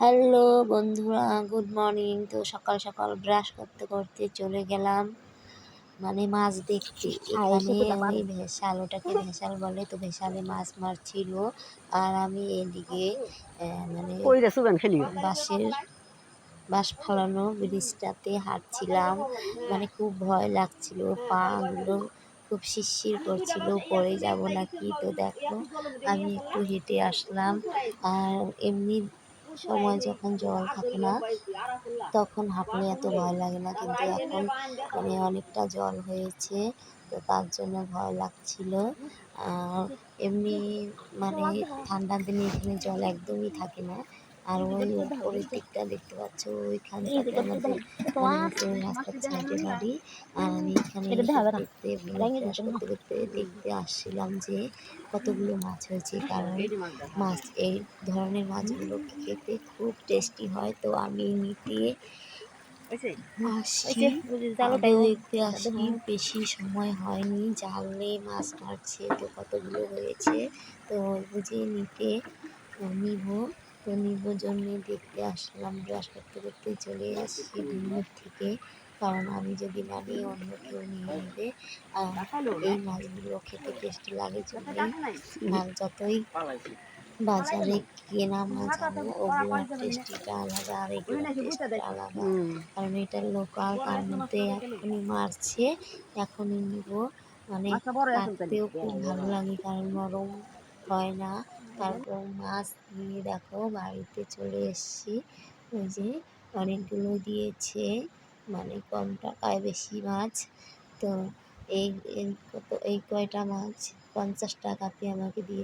Hello বন্ধুরা good morning. তো সকাল সকাল ব্রাশ করতে করতে চলে গেলাম। মানে মাছ দেখতে। এখানে ওই ভেসাল ওটাকে ভেসাল বলে। তো ভেসালে মাছ মারছিল। আর আমি এদিকে মানে বাঁশের বাঁশ ফালানো ব্রিজটাতে হাঁটছিলাম। মানে খুব ভয় লাগছিল। পাগুলো খুব শিরশির করছিল। পরে যাব নাকি? তো দেখো আমি একটু হেঁটে আসলাম। আর এমনি সময় যখন জল থাকে না, তখন হাঁপলে এত ভয় লাগে না। কিন্তু এখন মানে অনেকটা জল হয়েছে, তো তার জন্য ভয় লাগছিল। আর এমনি মানে ঠান্ডার দিনে এখানে জল একদমই থাকে না। আর ওই উপরের দিকটা দেখতে পাচ্ছ ওইখানটাতে আমাদের মানে রাস্তার সাইডে বাড়ি। আর আমি এখানে দেখতে ব্রাশ করতে করতে দেখতে আসছিলাম যে কতগুলো মাছ হয়েছে কারণ মাছ এই ধরনের মাছগুলো খেতে খুব টেস্টি হয়। তো আমি নিতে বেশি সময় হয়নি জালে মাছ মারছে তো কতগুলো হয়েছে তো বুঝে নিতে নিব। তো নিব জন্য দেখতে আসলাম ব্রাশ করতে করতে চলে আসছি দূর থেকে। কারণ আমি যদি না নিই অন্য কেউ নিয়ে নেবে। আর এই মাছগুলো খেতে টেস্টি লাগে জন্যই আর যতই বাজারে কেনা মাছ আনো ওগুলোর টেস্টিটা আলাদা আর এগুলোর টেস্টিটা আলাদা। কারণ এটা লোকাল তার মধ্যে এখনই মারছে এখনই নিব। মানে কাটতেও খুব ভালো লাগে কারণ নরম হয় না। তারপর মাছ নিয়ে দেখো বাড়িতে চলে এসেছি। ওই যে অনেকগুলো দিয়েছে মানে কম টাকায় বেশি মাছ। তো এই এই কত, এই কয়টা মাছ? পঞ্চাশ টাকাতে আমাকে দিয়ে